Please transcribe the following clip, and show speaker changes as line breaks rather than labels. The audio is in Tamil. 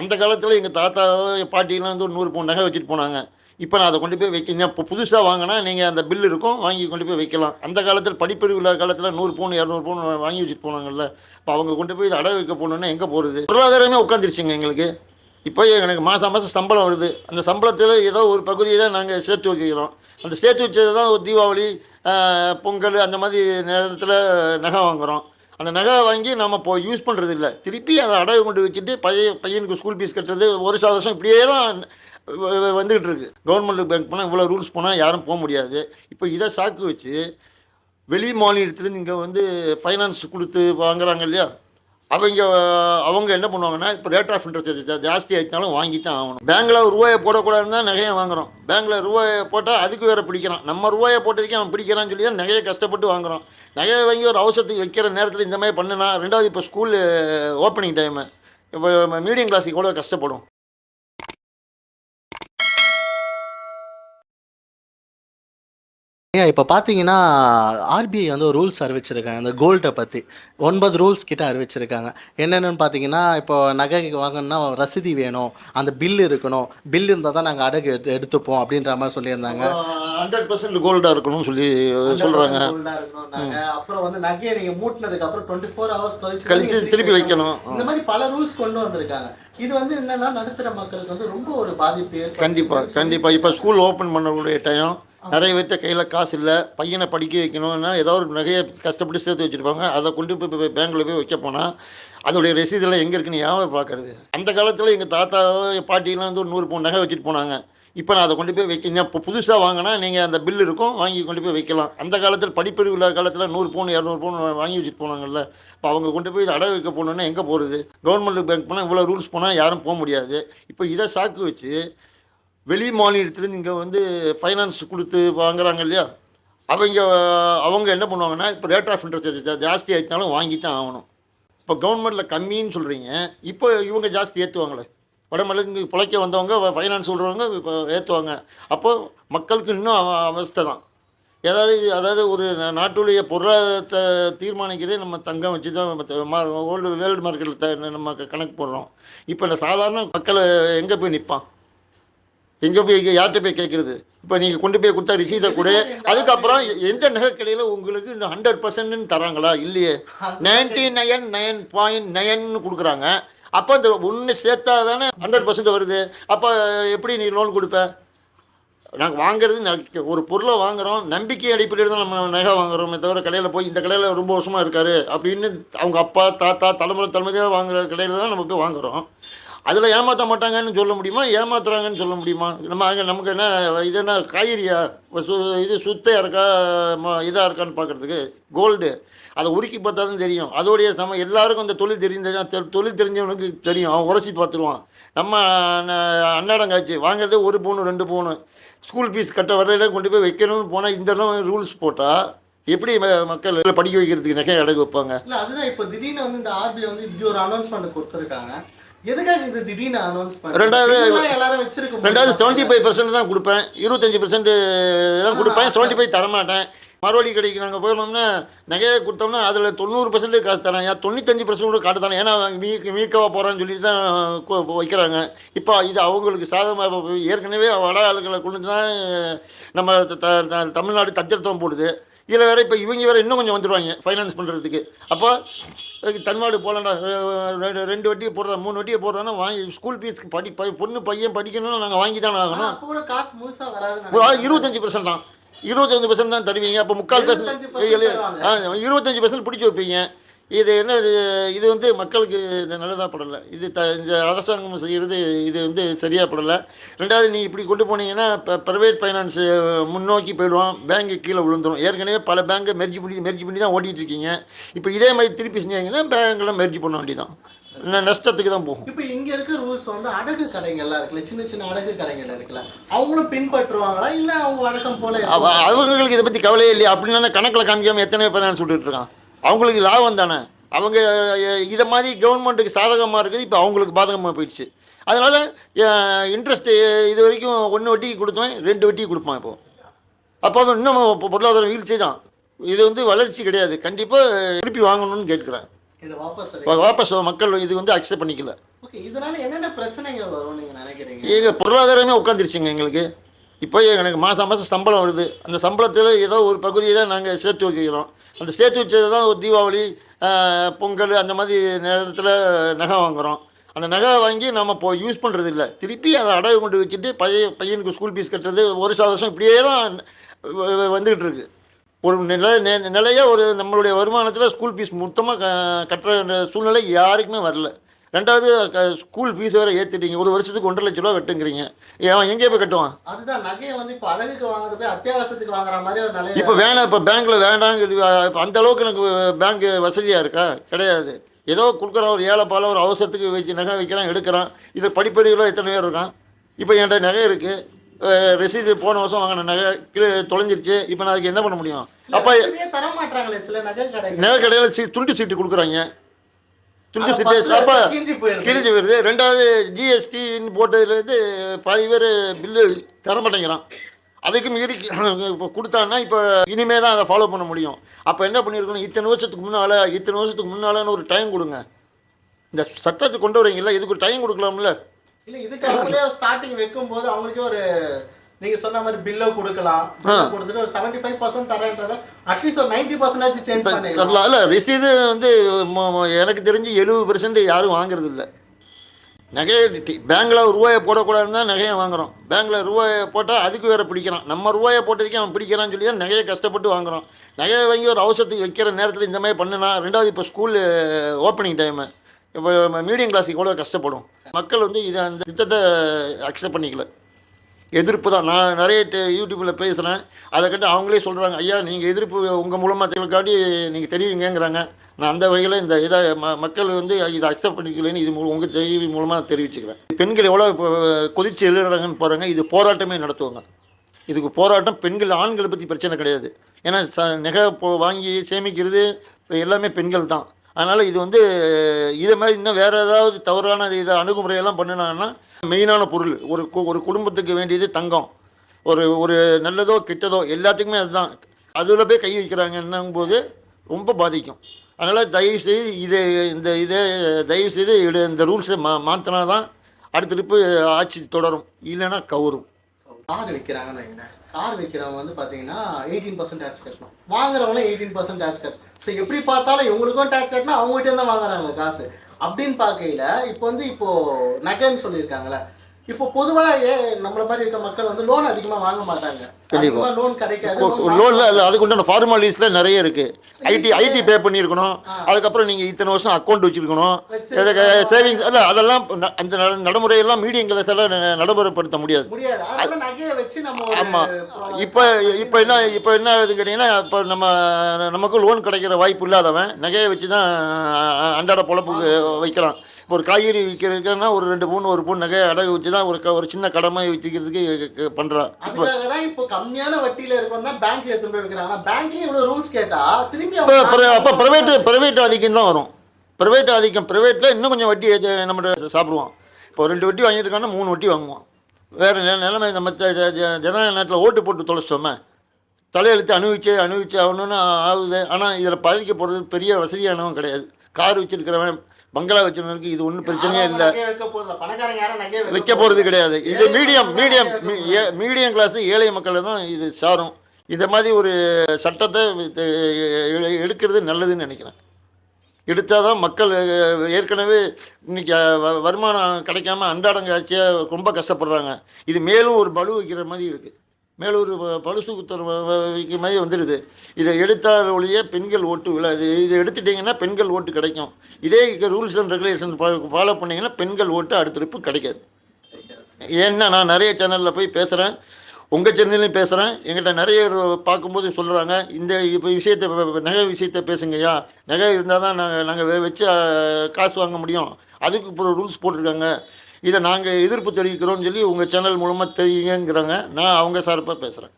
அந்த காலத்தில் எங்கள் தாத்தா பாட்டிலாம் வந்து ஒரு நூறு பவுன் நகை வச்சுட்டு போனாங்க. இப்போ நான் அதை கொண்டு போய் வைக்க இப்போ புதுசாக வாங்கினா நீங்கள் அந்த பில் இருக்கும் வாங்கி கொண்டு போய் வைக்கலாம். அந்த காலத்தில் படிப்பறிவு இல்லாத காலத்தில் நூறு பவுன் இரநூறு பவுன் வாங்கி வச்சுட்டு போனாங்கல்ல இப்போ அவங்க கொண்டு போய் இதை அடகு வைக்க போகணுன்னா எங்கே போகிறது பொருளாதாரமே உட்காந்துருச்சுங்க எங்களுக்கு. இப்போ எனக்கு மாதம் மாதம் சம்பளம் வருது. அந்த சம்பளத்தில் ஏதோ ஒரு பகுதியை தான் நாங்கள் சேர்த்து வைக்கிறோம் அந்த சேர்த்து வச்சது தான் ஒரு தீபாவளி பொங்கல் அந்த மாதிரி நேரத்தில் நகை வாங்குகிறோம் அந்த நகை வாங்கி நம்ம இப்போ யூஸ் பண்ணுறது இல்லை திருப்பி அதை அடகு கொண்டு வச்சுட்டு பையன் பையனுக்கு ஸ்கூல் ஃபீஸ் கட்டுறது ஒரு சில வருஷம் இப்படியே தான் வந்துக்கிட்டு இருக்குது இருக்கு. கவர்மெண்ட் பேங்க் போனால் இவ்வளோ ரூல்ஸ் போனால் யாரும் போக முடியாது. இப்போ இதை சாக்கு வச்சு வெளி மாநிலத்துலேருந்து இங்கே வந்து ஃபைனான்ஸ் கொடுத்து வாங்குறாங்க இல்லையா? அவங்க அவங்க என்ன பண்ணுவாங்கன்னா இப்போ ரேட் ஆஃப் இன்ட்ரெஸ்ட் ஜாஸ்தி ஆகிட்டாலும் வாங்கி தான் ஆகணும். பேங்கில் ரூபாயை போடக்கூடாதுன்னு தான் நகையை வாங்குறோம். பேங்கில் ரூபாயை போட்டால் அதுக்கு வேறு பிடிக்கிறான். நம்ம ரூபாயை போட்டதுக்கு அவன் பிடிக்கிறான்னு சொல்லி தான் நகையை கஷ்டப்பட்டு வாங்குறோம். நகையை வாங்கி ஒரு அவசரத்துக்கு வைக்கிற நேரத்தில் இந்த மாதிரி பண்ணுனா ரெண்டாவது இப்போ ஸ்கூல் ஓப்பனிங் டைமு இப்போ மீடியம் கிளாஸுக்கு கூட கஷ்டப்படும்?
ஏன் இப்போ பார்த்தீங்கன்னா ஆர்பிஐ வந்து ஒரு ரூல்ஸ் அறிவிச்சிருக்காங்க. அந்த கோல்டை பற்றி ஒன்பது ரூல்ஸ் கிட்ட அறிவிச்சிருக்காங்க. என்னென்னு பார்த்தீங்கன்னா இப்போ நகை வாங்கணும்னா ரசீதி வேணும். அந்த பில் இருக்கணும். பில் இருந்தால் தான் நாங்கள் அடகு எடுத்து எடுத்துப்போம் அப்படின்ற மாதிரி சொல்லியிருந்தாங்க.
ஹண்ட்ரட் பர்சன்ட் கோல்டாக இருக்கணும்னு சொல்லி சொல்கிறாங்க
அப்புறம் வந்து நகையை நீங்கள் மூட்டினதுக்கு அப்புறம் டுவெண்ட்டி ஃபோர் ஹவர்ஸ் கழிச்சு
கழிச்சு திருப்பி வைக்கணும்.
இந்த மாதிரி பல ரூல்ஸ் கொண்டு வந்திருக்காங்க. இது வந்து என்னன்னா நடுத்தர மக்களுக்கு வந்து ரொம்ப ஒரு பாதிப்பு.
கண்டிப்பாக கண்டிப்பாக இப்போ ஸ்கூல் ஓப்பன் பண்ணக்கூடிய டைம் நிறைய பேர்த்த கையில் காசு இல்லை பையனை படிக்க வைக்கணும்னா ஏதோ ஒரு நகையை கஷ்டப்பட்டு சேர்த்து வச்சுருப்பாங்க. அதை கொண்டு போய் போய் பேங்க்கில் போய் வைக்க போனால் அதோடைய ரசீதெல்லாம் எங்கே இருக்குன்னு யாவை பார்க்கறது. அந்த காலத்தில் எங்கள் தாத்தாவோ பாட்டிலாம் வந்து ஒரு நூறு பவுன் நகை வச்சுட்டு போனாங்க. இப்போ நான் அதை கொண்டு போய் வைக்க இப்போ புதுசாக வாங்கினா நீங்கள் அந்த பில் இருக்கும் வாங்கி கொண்டு போய் வைக்கலாம். அந்த காலத்தில் படிப்பறிவு இல்லாத காலத்தில் நூறு பவுன் இரநூறு பவுன் வாங்கி வச்சுட்டு போனாங்கல்ல. இப்போ அவங்க கொண்டு போய் இதை அடகு வைக்க போகணுன்னா எங்கே போகிறது கவர்மெண்ட் பேங்க் போனால் இவ்வளோ ரூல்ஸ் போனால் யாரும் போக முடியாது. இப்போ இதை சாக்கு வச்சு வெளி மாநிலத்துலேருந்து இங்கே வந்து ஃபைனான்ஸ் கொடுத்து வாங்குறாங்க இல்லையா? அவங்க அவங்க என்ன பண்ணுவாங்கன்னா இப்போ ரேட் ஆஃப் இன்ட்ரெஸ்ட் ஜாஸ்தி ஆகிட்டாலும் வாங்கி தான் ஆகணும். இப்போ கவர்மெண்ட்டில் கம்மின்னு சொல்கிறீங்க இப்போ இவங்க ஜாஸ்தி ஏற்றுவாங்களே வடமலைக்கு பிழைக்க வந்தவங்க ஃபைனான்ஸ் சொல்கிறவங்க இப்போ ஏற்றுவாங்க அப்போது மக்களுக்கு இன்னும் அவ- அவஸ்தை தான். ஏதாவது அதாவது ஒரு நாட்டுடைய பொருளாதாரத்தை தீர்மானிக்கிறதே நம்ம தங்கம் வச்சு தான் வேர்ல்டு வேர்ல்டு மார்க்கெட்டில் நம்ம கணக்கு போடுறோம். இப்போ இந்த சாதாரண மக்களை எங்கே போய் நிற்பான் எங்கே போய் இங்க யார்கிட்ட போய் கேட்குறது இப்போ நீங்கள் கொண்டு போய் கொடுத்தா ரிசீதை கொடு. அதுக்கப்புறம் எந்த நகை கடையில் உங்களுக்கு இந்த ஹண்ட்ரட் பர்சன்ட்னு தராங்களா? இல்லையே. நைன்டி நைன் நைன் பாயிண்ட் நைன்னு கொடுக்குறாங்க. அப்போ அந்த ஒன்று சேர்த்தா தானே ஹண்ட்ரட் பர்சன்ட் வருது. அப்போ எப்படி நீ லோன் கொடுப்ப? நாங்கள் வாங்குறது ஒரு பொருளை வாங்குறோம். நம்பிக்கை அடிப்படையில் தான் நம்ம நகை வாங்குறோமே தவிர கடையில் போய் இந்த கடையில் ரொம்ப வருஷமாக இருக்காரு அப்படின்னு அவங்க அப்பா தாத்தா தலைமுறை தலைமுறையாக வாங்குற கடையில் தான் நம்ம போய் வாங்குறோம். அதில் ஏமாற்ற மாட்டாங்கன்னு சொல்ல முடியுமா? ஏமாத்துறாங்கன்னு சொல்ல முடியுமா? நம்ம அங்கே நமக்கு என்ன இது என்ன காய்கறியா? சு இது சுத்தையாக இருக்கா இதாக இருக்கான்னு பார்க்குறதுக்கு கோல்டு அதை உருக்கி பார்த்தா தான் தெரியும். அதோடைய சம எல்லாருக்கும் அந்த தொழில் தெரிஞ்சா தொழில் தெரிஞ்சவனுக்கு தெரியும். அவன் உரைச்சி பார்த்துருவான். நம்ம அன்னாடங்காச்சு வாங்குறதே ஒரு பவுனு ரெண்டு பவுனு ஸ்கூல் ஃபீஸ் கட்ட வரையில கொண்டு போய் வைக்கணும்னு போனால் இந்த ரூல்ஸ் போட்டால் எப்படி ம- மக்கள் படிக்க வைக்கிறதுக்கு நகை அடகு வைப்பாங்க?
இல்லை அதுதான் இப்போ திடீர்னு வந்து இந்த ஆர்பிஐ வந்து இப்படி ஒரு அனௌன்ஸ்மெண்ட் கொடுத்துருக்காங்க.
ரெண்டாவது- ரெண்டாவது செவன்ட்டி ஃபைவ் பர்சன்ட் தான் கொடுப்பேன். இருபத்தஞ்சி பர்சன்ட் தான் கொடுப்பேன். செவன்ட்டி ஃபைவ் தரமாட்டேன். மறுபடி கடைக்கு நாங்கள் போனோம்னா நகையை கொடுத்தோம்னா அதில் தொண்ணூறு பர்சன்ட் காசு தரேன் ஏன் தொண்ணூத்தஞ்சு பர்சன்ட் கூட காட்டு தரேன் ஏன்னா அவங்க மீ மீக்கவா போகிறான்னு சொல்லிட்டு தான் வைக்கிறாங்க. இப்போ இது அவங்களுக்கு சாதகமாக ஏற்கனவே வட ஆளுகளை கொண்டு தான் நம்ம த- தமிழ்நாடு தத்திரத்தம் போடுது. இதில் வேறு இப்போ இவங்க வேறு இன்னும் கொஞ்சம் வந்துடுவாங்க ஃபைனான்ஸ் பண்ணுறதுக்கு அப்போ தமிழ்நாடு போகலாண்டா ரெண்டு வட்டியை போடுறா மூணு வட்டியை போடுறான்னா வாங்கி ஸ்கூல் ஃபீஸ்க்கு படி பொண்ணு பையன் படிக்கணும்னு நாங்கள் வாங்கி தானே ஆகணும்.
காசு வராது
இருபத்தஞ்சி பர்சன்ட் தான். இருபத்தஞ்சு பர்சன்ட் தான் தருவீங்க. அப்போ முக்கால்
75%
பர்சன்ட் இருபத்தஞ்சி பர்சன்ட் பிடிச்சி வைப்பீங்க. இது என்ன இது இது வந்து மக்களுக்கு இது நல்லதாக படலை. இது த இந்த அரசாங்கம் செய்கிறது இது வந்து சரியாக படலை. ரெண்டாவது நீ இப்படி கொண்டு போனீங்கன்னா இப்போ ப்ரைவேட் ஃபைனான்ஸு முன்னோக்கி போயிடுவோம் பேங்க்கு கீழே விழுந்துடும் ஏற்கனவே பல பேங்கை மெர்ஜி பண்ணி மெர்ஜி பண்ணி தான் ஓட்டிகிட்டு இருக்கீங்க. இப்போ இதே மாதிரி திருப்பி செஞ்சாங்கன்னா பேங்கெல்லாம் மெர்ஜி பண்ண வேண்டியதான் நஷ்டத்துக்கு தான் போகும்.
இப்போ இங்க இருக்க ரூல்ஸ் வந்து அடகு கடைங்கள்லாம் இருக்குல்ல சின்ன சின்ன அடகு கடைகள் இருக்குல்ல அவங்களும் பின்பற்றுவாங்களா? இல்ல அவங்க வழக்கம் போல
அவ அவங்களுக்கு இதை பற்றி கவலையே இல்லையா? அப்படின்னா கணக்கில் காமிக்காமல் எத்தனை ஃபைனான்ஸ் விட்டுட்டு இருக்கான். அவங்களுக்கு லாபம் தானே? அவங்க இதை மாதிரி கவர்மெண்ட்டுக்கு சாதகமாக இருக்குது இப்போ அவங்களுக்கு பாதகமாக போயிடுச்சு. அதனால் இன்ட்ரெஸ்ட்டு இது வரைக்கும் ஒன்று வட்டி கொடுத்தவன் ரெண்டு வட்டி கொடுப்பான் இப்போ. அப்போ இன்னும் பொ- பொருளாதார வீழ்ச்சி தான். இது வந்து வளர்ச்சி கிடையாது. கண்டிப்பாக திருப்பி வாங்கணும்னு கேட்குறேன்.
வாபஸ்
மக்கள் இது வந்து அக்செப்ட் பண்ணிக்கல. எங்க பொருளாதாரமே உட்காந்துருச்சுங்க எங்களுக்கு. இப்போ எனக்கு மாதம் மாதம் சம்பளம் வருது. அந்த சம்பளத்தில் ஏதோ ஒரு பகுதியை தான் நாங்கள் சேர்த்து வைக்கிறோம். அந்த சேர்த்து வச்சது தான் ஒரு தீபாவளி பொங்கல் அந்த மாதிரி நேரத்தில் நகை வாங்குகிறோம் அந்த நகை வாங்கி நம்ம இப்போ யூஸ் பண்ணுறது இல்லை. திருப்பி அதை அடகு கொண்டு வச்சுட்டு பையன் பையனுக்கு ஸ்கூல் ஃபீஸ் கட்டுறது ஒரு சில வருஷம் இப்படியே தான் வந்துக்கிட்டு இருக்கு. ஒரு நிலை நிலையாக ஒரு நம்மளுடைய வருமானத்தில் ஸ்கூல் ஃபீஸ் மொத்தமாக க கட்டுற சூழ்நிலை யாருக்குமே வரல. ரெண்டாவது ஸ்கூல் ஃபீஸ் வேறு ஏற்றிட்டீங்க ஒரு வருஷத்துக்கு ஒன்றரை லட்ச ரூபா கட்டுங்கிறீங்க அவன் எங்கே போய் கட்டுவான்?
அதுதான் நகையை வந்து இப்போ அழகுக்கு வாங்குறது போய் அத்தியாவசியத்துக்கு வாங்குற மாதிரி ஒரு
இப்போ வேணாம் இப்போ பேங்க்கில் வேண்டாங்கிறது இப்போ அந்த அளவுக்கு எனக்கு பேங்க் வசதியாக இருக்கா? கிடையாது. ஏதோ கொடுக்குறான் ஒரு ஏழை பால ஒரு அவசரத்துக்கு வச்சு நகை வைக்கிறான் எடுக்கிறான். இது படிப்பறிவில் எத்தனை பேர் இருக்கான்? இப்போ என்கிட்ட நகை இருக்குது ரசீது போன வருஷம் வாங்கின நகை கீழே தொலைஞ்சிருச்சு. இப்போ நான் அதுக்கு என்ன பண்ண முடியும்? அப்போ
தர மாட்டாங்களே சில நகை கடைகள்
நகை கடையில் சீ துண்டு சீட்டு கொடுக்குறாங்க. துண்டு சீட்டு அப்போ
கிழிஞ்சு போயிடுது.
ரெண்டாவது ஜிஎஸ்டின்னு போட்டதுலேருந்து பாதி பேர் பில்லு தர மாட்டேங்கிறான். அதுக்கு மீறி இப்போ கொடுத்தான்னா இப்போ இனிமே தான் அதை ஃபாலோ பண்ண முடியும். அப்போ என்ன பண்ணியிருக்கணும் இத்தனை வருஷத்துக்கு முன்னால் இத்தனை வருஷத்துக்கு முன்னாலன்னு ஒரு டைம் கொடுங்க. இந்த சட்டத்தை கொண்டு வரீங்கல்ல இதுக்கு ஒரு டைம் கொடுக்கலாம்ல.
இல்ல இதுக்கு அவங்களே ஸ்டார்டிங் வைக்கும் போது அவங்களுக்கே ஒரு நீங்க சொன்ன மாதிரி பில்லோ கொடுக்கலாம். கொடுத்துட்டு ஒரு செவன்டி ஃபைவ் பர்சன்ட் தரேன்றத அட்லீஸ்ட் ஒரு நைன்டி பர்சன்டேஜ் சேஞ்ச் பண்ணிடலாம்
இல்லை ரசீது வந்து எனக்கு தெரிஞ்சு எழுபது பெர்சன்ட் யாரும் வாங்குறது இல்லை. நகையை பேங்க்கில் ரூபாயை போடக்கூடாதுன்னு தான் நகையை வாங்குறோம். பேங்க்கில் ரூபாயை போட்டால் அதுக்கு வேறு பிடிக்கிறான். நம்ம ரூபாயை போட்டதுக்கே அவன் பிடிக்கிறான்னு சொல்லி தான் நகையை கஷ்டப்பட்டு வாங்குறோம். நகையை வாங்கி ஒரு அவசரத்துக்கு வைக்கிற நேரத்தில் இந்த மாதிரி பண்ணுனா ரெண்டாவது இப்போ ஸ்கூல் ஓப்பனிங் டைமு இப்போ மீடியம் கிளாஸுக்கு எவ்வளோ கஷ்டப்படும்? மக்கள் வந்து இதை அந்த திட்டத்தை அக்செப்ட் பண்ணிக்கல. எதிர்ப்பு தான். நான் நிறைய யூடியூப்பில் பேசுகிறேன் அதை கண்டு அவங்களே சொல்கிறாங்க ஐயா நீங்கள் எதிர்ப்பு உங்கள் மூலமாக தெளிவுக்காண்டி நீங்கள் தெரிவிங்கங்கிறாங்க நான் அந்த வகையில் இந்த இதை ம மக்கள் வந்து இதை அக்செப்ட் பண்ணிக்கலன்னு இது உங்கள் செய்தி மூலமாக தெரிவிச்சுக்கிறேன். பெண்கள் எவ்வளோ கொதிச்சு எழுதுறாங்கன்னு போகிறாங்க இது போராட்டமே நடத்துவாங்க. இதுக்கு போராட்டம் பெண்கள் ஆண்களை பற்றி பிரச்சனை கிடையாது. ஏன்னா ச நகை போ வாங்கி சேமிக்கிறது இப்போ எல்லாமே பெண்கள் தான். அதனால் இது வந்து இதை மாதிரி இன்னும் வேறு ஏதாவது தவறான இதை அணுகுமுறையெல்லாம் பண்ணினாங்கன்னா மெயினான பொருள் ஒரு கு- ஒரு குடும்பத்துக்கு வேண்டியது தங்கம். ஒரு ஒரு நல்லதோ கெட்டதோ எல்லாத்துக்குமே அதுதான். அதில் போய் கை வைக்கிறாங்கன்னும் போது ரொம்ப பாதிக்கும். அதனால் தயவு செய்து இதை இந்த இதை தயவு செய்து இந்த ரூல்ஸை மா மாற்றினா தான் அடுத்த ட்ரிப்பு ஆட்சி தொடரும். இல்லைன்னா கவரும்.
கார் விற்கிறாங்கன்னு வைங்களேன் கார் விற்கிறவங்க வந்து பார்த்தீங்கன்னா எயிட்டீன் பர்சன்ட் டேக்ஸ் கட்டணும். வாங்குறவங்களும் எயிட்டீன் பர்சன்ட் டேக்ஸ் கட்டணும். ஸோ எப்படி பார்த்தாலும் இவங்களுக்கும் டேக்ஸ் கட்டினா அவங்ககிட்ட தான் வாங்குறாங்க காசு. அப்படின்னு பார்க்கையில இப்போ வந்து இப்போ நகைன்னு சொல்லியிருக்காங்களே இப்போ பொதுவாக நம்மள மாதிரி இருக்க மக்கள் வந்து லோன் அதிகமாக வாங்க மாட்டாங்க.
கண்டிப்பா.
லோன் கிடைக்காது.
லோனில் இல்லை அதுக்கு உண்டான ஃபார்மாலிட்டிஸில் நிறைய இருக்குது ஐடி ஐடி பே பண்ணியிருக்கணும். அதுக்கப்புறம் நீங்கள் இத்தனை வருஷம் அக்கௌண்ட் வச்சுருக்கணும். சேவிங்ஸ் இல்லை அதெல்லாம் அந்த நட- நடைமுறையெல்லாம் மீடியங்களை எல்லாம் ந- நடைமுறைப்படுத்த முடியாது. ஆமாம் இப்போ இப்போ என்ன இப்போ என்ன ஆகுதுன்னு கேட்டிங்கன்னா இப்போ நம்ம நமக்கு லோன் கிடைக்கிற வாய்ப்பு இல்லாதவன் நகையை வச்சு தான் அன்றாட பொழப்புக்கு வைக்கிறான். இப்போ ஒரு காய்கறி விற்கிறதுக்குன்னா ஒரு ரெண்டு பவுன் ஒரு பவுன் நகையை அடகு வச்சு தான் ஒரு ஒரு சின்ன கடமை வச்சுக்கிறதுக்கு பண்ணுறான் இப்போ
அதுக்காக தான் இப்போ கம்மியான வட்டியில இருக்கும் தான் பேங்க்ல எடுத்து போய் வைக்கிறாங்க பேங்க்லயும் இவ்வளவு ரூல்ஸ் கேட்டா திரும்பி
அப்போ ப்ரைவேட்டு ப்ரைவேட் ஆதிக்கம் தான் வரும். ப்ரைவேட் ஆதிக்கம் ப்ரைவேட்டில் இன்னும் கொஞ்சம் வட்டி ஏத்து நம்ம சாப்பிடுவோம் இப்போ ரெண்டு வட்டி வாங்கியிருக்காங்கன்னா மூணு வட்டி வாங்குவோம் வேறு நிலைமை ஜ- ஜ- ஜனநாயக நாட்டில் ஓட்டு போட்டு தொலைச்சோமே தலையெழுத்து அனுபவிச்சு அனுபவிச்சு ஆகணும்னு ஆகுது. ஆனால் இதில் பாதிக்க போகிறது பெரிய வசதியானவன் கிடையாது. கார் வச்சிருக்கிறவன் பங்களா வச்சிருந்தவனுக்கு இது ஒன்றும் பிரச்சனையே இல்லை.
வைக்க
போகிறது கிடையாது. இது மீடியம் மீடியம் மீடியம் கிளாஸ் ஏழை மக்களை தான் இது சாரும். இந்த மாதிரி ஒரு சட்டத்தை எடுக்கிறது நல்லதுன்னு நினைக்கிறேன். எடுத்தால் தான் மக்கள் ஏற்கனவே வ- வருமானம் கிடைக்காம அன்றாடங்காட்சியாக ரொம்ப கஷ்டப்படுறாங்க. இது மேலும் ஒரு பலு வைக்கிற மாதிரி இருக்குது மேலூர் பழுசு குத்துற மாதிரி வந்துடுது இதை எடுத்தால் ஒழிய பெண்கள் ஓட்டு விழாது இதை எடுத்துட்டிங்கன்னா பெண்கள் ஓட்டு கிடைக்கும். இதே ரூல்ஸ் அண்ட் ரெகுலேஷன் ஃபாலோ பண்ணிங்கன்னா பெண்கள் ஓட்டு அடுத்த கிடைக்காது. ஏன்னா நான் நிறைய சேனலில் போய் பேசுகிறேன் உங்கள் சேனல்லையும் பேசுகிறேன் எங்கிட்ட நிறைய பார்க்கும்போது சொல்கிறாங்க இந்த இப்போ விஷயத்தை நகை விஷயத்தை பேசுங்கய்யா. நகை இருந்தால் தான் நாங்கள் நாங்கள் வச்சு காசு வாங்க முடியும். அதுக்கு இப்போ ரூல்ஸ் போட்டிருக்காங்க. இதை நாங்கள் எதிர்ப்பு தெரிவிக்கிறோம்னு சொல்லி உங்கள் சேனல் மூலமாக தெரியுங்கிறாங்க. நான் அவங்க சார்பாக பேசுகிறேன்